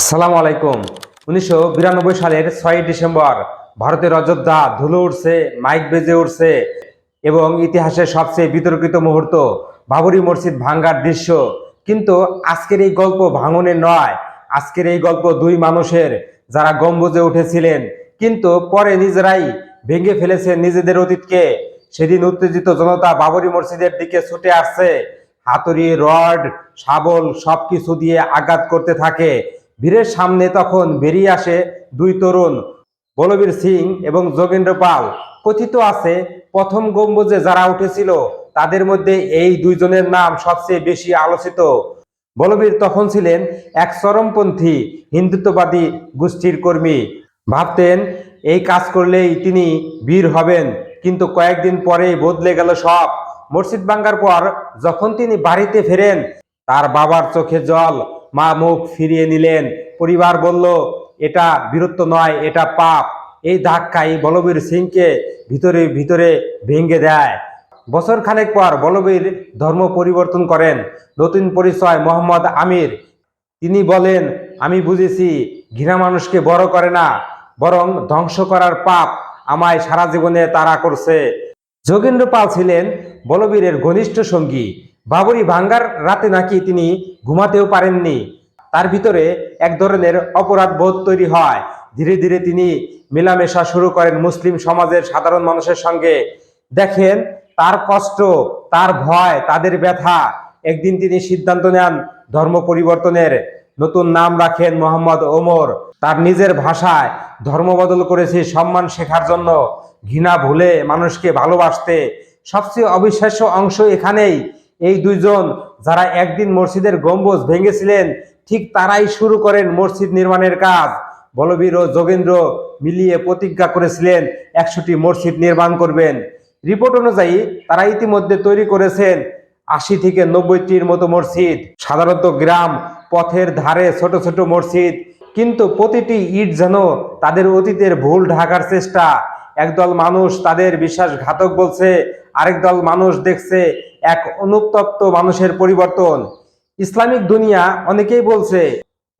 আসসালামু আলাইকুম। উনিশশো বিরানব্বই সালের ছয়ই ডিসেম্বর ভারতের অযোধ্যা ধুলো উঠছে মাইক বেজে উঠছে এবং ইতিহাসের সবচেয়ে বিতর্কিত মুহূর্ত বাবরি মসজিদ ভাঙ্গার দৃশ্য। কিন্তু আজকের এই গল্প ভাঙনের নয়, আজকের এই গল্প দুই মানুষের যারা গম্বুজে উঠেছিলেন। কিন্তু পরে নিজেরাই ভেঙে ফেলেছে নিজেদের অতীতকে। সেদিন উত্তেজিত জনতা বাবরি মসজিদের দিকে ছুটে আসছে। হাতুড়ি, রড, শাবল সবকিছু দিয়ে আঘাত করতে থাকে। বীরের সামনে তখন বেরিয়ে আসে দুই তরুণ, বলবীর সিং এবং যোগেন্দ্র পাল। কথিত আছে, প্রথম গম্বুজে যারা উঠেছিল, তাদের মধ্যে এই দুইজনের নাম সবচেয়ে বেশি আলোচিত। বলবীর তখন ছিলেন এক চরমপন্থী, হিন্দুত্ববাদী গোষ্ঠীর কর্মী। ভাবতেন, এই কাজ করলেই তিনি বীর হবেন, কিন্তু কয়েকদিন পরেই বদলে গেল সব। মসজিদ ভাঙ্গার পর যখন তিনি বাড়িতে ফেরেন, তার বাবার চোখে জল মা মুখ ফিরিয়ে নিলেন। পরিবার বলল, এটা বীরত্ব নয়, এটা পাপ। এই ধাক্কাই বলবীর সিংকে ভিতরে ভিতরে ভেঙে দেয়। বছর খানেক পর বলবীর ধর্ম পরিবর্তন করেন। নতুন পরিচয় মোহাম্মদ আমির। তিনি বলেন, আমি বুঝেছি, ঘৃণা মানুষকে বড় করে না, বরং ধ্বংস করার পাপ আমায় সারা জীবনে তারা করছে। যোগেন্দ্র পাল ছিলেন বলবীরের ঘনিষ্ঠ সঙ্গী। বাবরি ভাঙ্গার রাতে নাকি তিনি ঘুমাতেও পারেননি। তার ভিতরে এক ধরনের অপরাধ বোধ তৈরি হয়। ধীরে ধীরে তিনি মেলামেশা শুরু করেন মুসলিম সমাজের সাধারণ মানুষের সঙ্গে। দেখেন, তার কষ্ট, তার ভয়, তাদের ব্যথা। একদিন তিনি সিদ্ধান্ত নেন ধর্ম পরিবর্তনের। নতুন নাম রাখেন মোহাম্মদ ওমর। তার নিজের ভাষায় ধর্ম বদল করেছে সম্মান শেখার জন্য। ঘৃণা ভুলে মানুষকে ভালোবাসতে। সবচেয়ে অবিশ্বাস্য অংশ এখানেই। এই দুইজন যারা একদিন মসজিদের গম্বুজ ভেঙেছিলেন, ঠিক তারাই শুরু করেন মসজিদ নির্মাণের কাজ। বলবীর ও যোগেন্দ্র মিলিয়ে প্রতিজ্ঞা করেছিলেন, একশোটি মসজিদ নির্মাণ করবেন। রিপোর্ট অনুযায়ী তারা ইতিমধ্যে তৈরি করেছেন আশি থেকে নব্বইটির মতো মসজিদ। সাধারণত গ্রাম পথের ধারে ছোট ছোট মসজিদ, কিন্তু প্রতিটি ইট যেন তাদের অতীতের ভুল ঢাকার চেষ্টা। একদল মানুষ তাদের বিশ্বাসঘাতক বলছে আরেক দল মানুষ দেখছে এক অনুতপ্ত মানুষের পরিবর্তন। ইসলামিক দুনিয়া অনেকেই বলছে,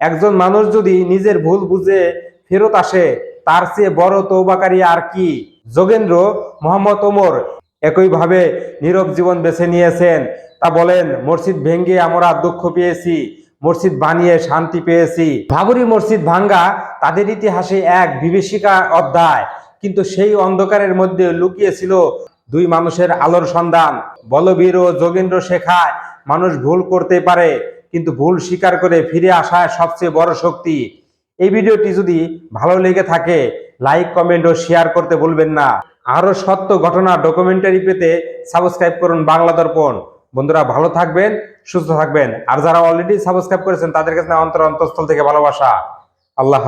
একজন মানুষ যদি নিজের ভুল বুঝে ফেরত আসে, তার চেয়ে বড় তৌবাকারী আর কি? যোগেন্দ্র মোহাম্মদ ওমর একইভাবে নীরব জীবন বেছে নিয়েছেন। তা বলেন, মসজিদ ভেঙ্গে আমরা দুঃখ পেয়েছি, মসজিদ বানিয়ে শান্তি পেয়েছি। বাবরি মসজিদ ভাঙ্গা তাদের ইতিহাসে এক বিভীষিকা অধ্যায়, কিন্তু সেই অন্ধকারের মধ্যে লুকিয়েছিল দুই মানুষের আলোর সন্ধান। বলবীর ও যোগেন্দ্র শেখায়, মানুষ ভুল করতে পারে, কিন্তু ভুল স্বীকার করে ফিরে আসা সবচেয়ে বড় শক্তি। এই ভিডিওটি যদি ভালো লেগে থাকে, লাইক, কমেন্ট ও শেয়ার করতে ভুলবেন না। আরও সত্য ঘটনা ডকুমেন্টারি পেতে সাবস্ক্রাইব করুন বাংলা দর্পণ। বন্ধুরা, ভালো থাকবেন, সুস্থ থাকবেন। আর যারা অলরেডি সাবস্ক্রাইব করেছেন, তাদের কাছে অন্তর অন্তঃস্থল থেকে ভালোবাসা। আল্লাহ।